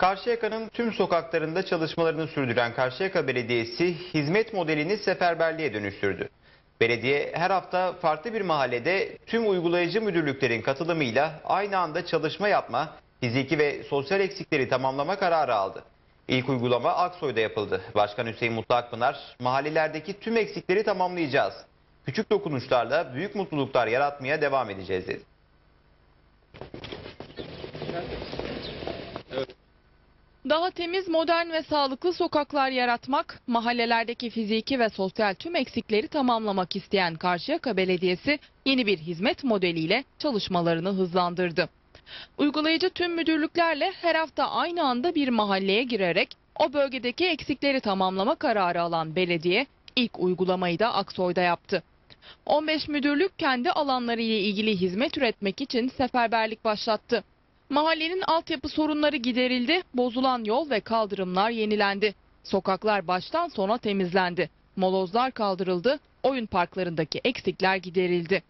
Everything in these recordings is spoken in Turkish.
Karşıyaka'nın tüm sokaklarında çalışmalarını sürdüren Karşıyaka Belediyesi hizmet modelini seferberliğe dönüştürdü. Belediye her hafta farklı bir mahallede tüm uygulayıcı müdürlüklerin katılımıyla aynı anda çalışma yapma, fiziki ve sosyal eksikleri tamamlama kararı aldı. İlk uygulama Aksoy'da yapıldı. Başkan Hüseyin Mutlu Akpınar, mahallelerdeki tüm eksikleri tamamlayacağız. Küçük dokunuşlarla büyük mutluluklar yaratmaya devam edeceğiz dedi. Daha temiz, modern ve sağlıklı sokaklar yaratmak, mahallelerdeki fiziki ve sosyal tüm eksikleri tamamlamak isteyen Karşıyaka Belediyesi yeni bir hizmet modeliyle çalışmalarını hızlandırdı. Uygulayıcı tüm müdürlüklerle her hafta aynı anda bir mahalleye girerek o bölgedeki eksikleri tamamlama kararı alan belediye ilk uygulamayı da Aksoy'da yaptı. 15 müdürlük kendi alanları ile ilgili hizmet üretmek için seferberlik başlattı. Mahallenin altyapı sorunları giderildi, bozulan yol ve kaldırımlar yenilendi. Sokaklar baştan sona temizlendi. Molozlar kaldırıldı, oyun parklarındaki eksikler giderildi.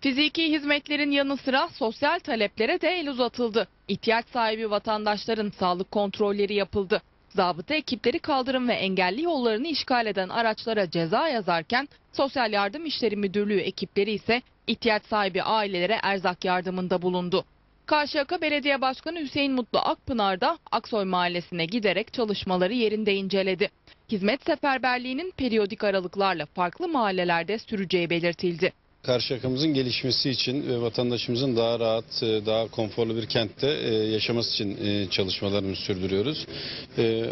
Fiziki hizmetlerin yanı sıra sosyal taleplere de el uzatıldı. İhtiyaç sahibi vatandaşların sağlık kontrolleri yapıldı. Zabıta ekipleri kaldırım ve engelli yollarını işgal eden araçlara ceza yazarken Sosyal Yardım İşleri Müdürlüğü ekipleri ise ihtiyaç sahibi ailelere erzak yardımında bulundu. Karşıyaka Belediye Başkanı Hüseyin Mutlu Akpınar da Aksoy Mahallesi'ne giderek çalışmaları yerinde inceledi. Hizmet seferberliğinin periyodik aralıklarla farklı mahallelerde süreceği belirtildi. Karşıyaka'mızın gelişmesi için ve vatandaşımızın daha rahat, e, daha konforlu bir kentte e, yaşaması için e, çalışmalarımızı sürdürüyoruz.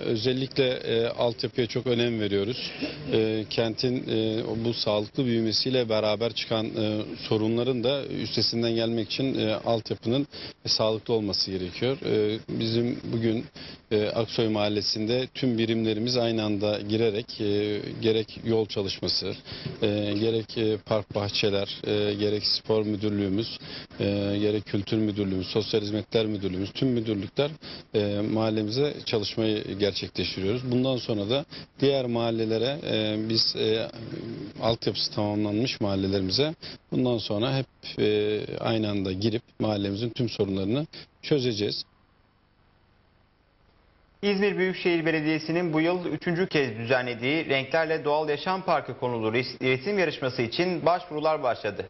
Özellikle altyapıya çok önem veriyoruz. Kentin bu sağlıklı büyümesiyle beraber çıkan sorunların da üstesinden gelmek için altyapının sağlıklı olması gerekiyor. Bizim bugün Aksoy Mahallesi'nde tüm birimlerimiz aynı anda girerek gerek yol çalışması, gerek park bahçeler, e, gerek spor müdürlüğümüz, e, gerek kültür müdürlüğümüz, sosyal hizmetler müdürlüğümüz, tüm müdürlükler e, mahallemize çalışmayı gerçekleştiriyoruz. Bundan sonra da diğer mahallelere e, biz e, altyapısı tamamlanmış mahallelerimize bundan sonra hep e, aynı anda girip mahallemizin tüm sorunlarını çözeceğiz. İzmir Büyükşehir Belediyesi'nin bu yıl üçüncü kez düzenlediği Renklerle Doğal Yaşam Parkı konulu res- resim yarışması için başvurular başladı.